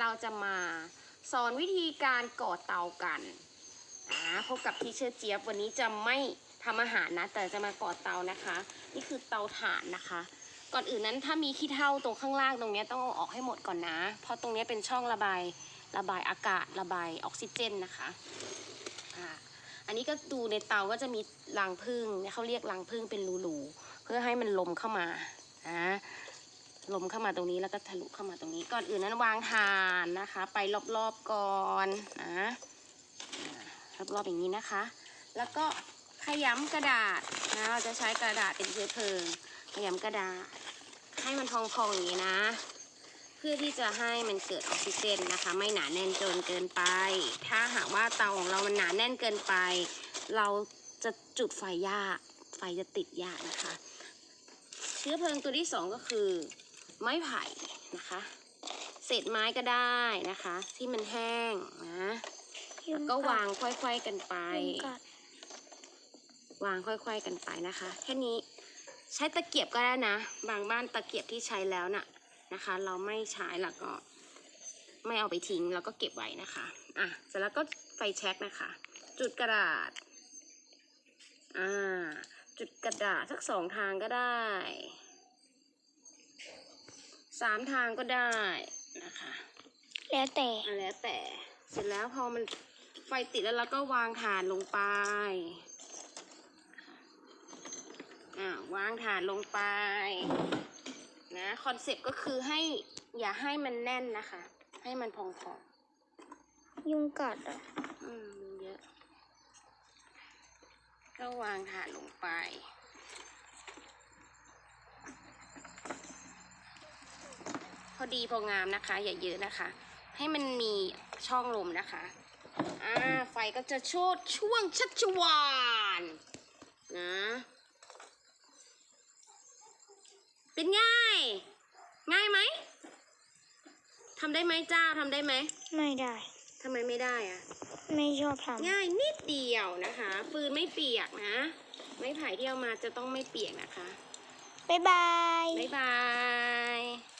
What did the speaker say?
เราจะมาสอนวิธีการก่อเตากันอ่าพบกับทีเชอร์เจี๊ยบวันนี้จะไม่ทำอาหารนะ แต่จะมาก่อเตานะคะ นี่คือเตาถ่านนะคะ ก่อนอื่นนั้นถ้ามีขี้เถ้าตรงข้างล่างตรงนี้ต้องเอาออกให้หมดก่อนนะ เพราะตรงนี้เป็นช่องระบายระบายอากาศระบายออกซิเจนนะคะอ่าอันนี้ก็ดูในเตาก็จะมีรังผึ้งเนี่เขาเรียกรังผึ้งเป็นรูๆเพื่อให้มันลมเข้ามานะ ลมเข้ามาตรงนี้แล้วก็ทะลุเข้ามาตรงนี้ ก่อนอื่นนั้นวางทานนะคะ ไปรอบๆก่อนนะอ่ารอบๆอย่างนี้นะคะ แล้วก็ขยำกระดาษนะเราจะใช้กระดาษเป็นเชื้อเพลิง ขยำกระดาษ ให้มันพองๆอย่างนี้นะ เพื่อที่จะให้มันเกิดออกซิเจนนะคะ ไม่หนาแน่นจนเกินไป ถ้าหากว่าเตาของเรามันหนาแน่นเกินไป เราจะจุดไฟยาก ไฟจะติดยากนะคะ เชื้อเพลิงตัวที่สองก็คือ ไม้ไผ่นะคะ เศษไม้ก็ได้นะคะ ที่มันแห้งนะแล้วก็วางค่อยๆกันไป วางค่อยๆกันไปนะคะ แค่นี้ใช้ตะเกียบก็ได้นะ บางบ้านตะเกียบที่ใช้แล้วน่ะนะคะ เราไม่ใช้แล้วก็ ไม่เอาไปทิ้งแล้วก็เก็บไว้นะคะอะเสร็จแล้วก็ไฟแช็กนะคะ จุดกระดาษอ่าจุดกระดาษสักสองทางก็ได้ สามทางก็ได้นะคะ แล้วแต่อะแล้วแต่ เสร็จแล้วพอมันไฟติดแล้วเราก็วางถ่านลงไปอ่าวางถ่านลงไปนะคอนเซปต์ก็คือให้อย่าให้มันแน่นนะคะ ให้มันพองยุงกัดอะๆอืมมันเยอะก็วางถ่านลงไป อดีพองามนะคะ อย่าเยอะนะคะ ให้มันมีช่องลมนะคะอ่าไฟก็จะโชดช่วงชัชวานนะเป็นง่าย ง่ายไหมทำได้ไหมเจ้าทำได้ไหมไม่ได้ทำไมไม่ได้อะไม่ชอบทง่ายนิดเดียวนะคะฟืนไม่เปียกนะ ไม้ไผ่ที่เอามาจะต้องไม่เปียกนะคะำบ๊ายบายบ๊ายบาย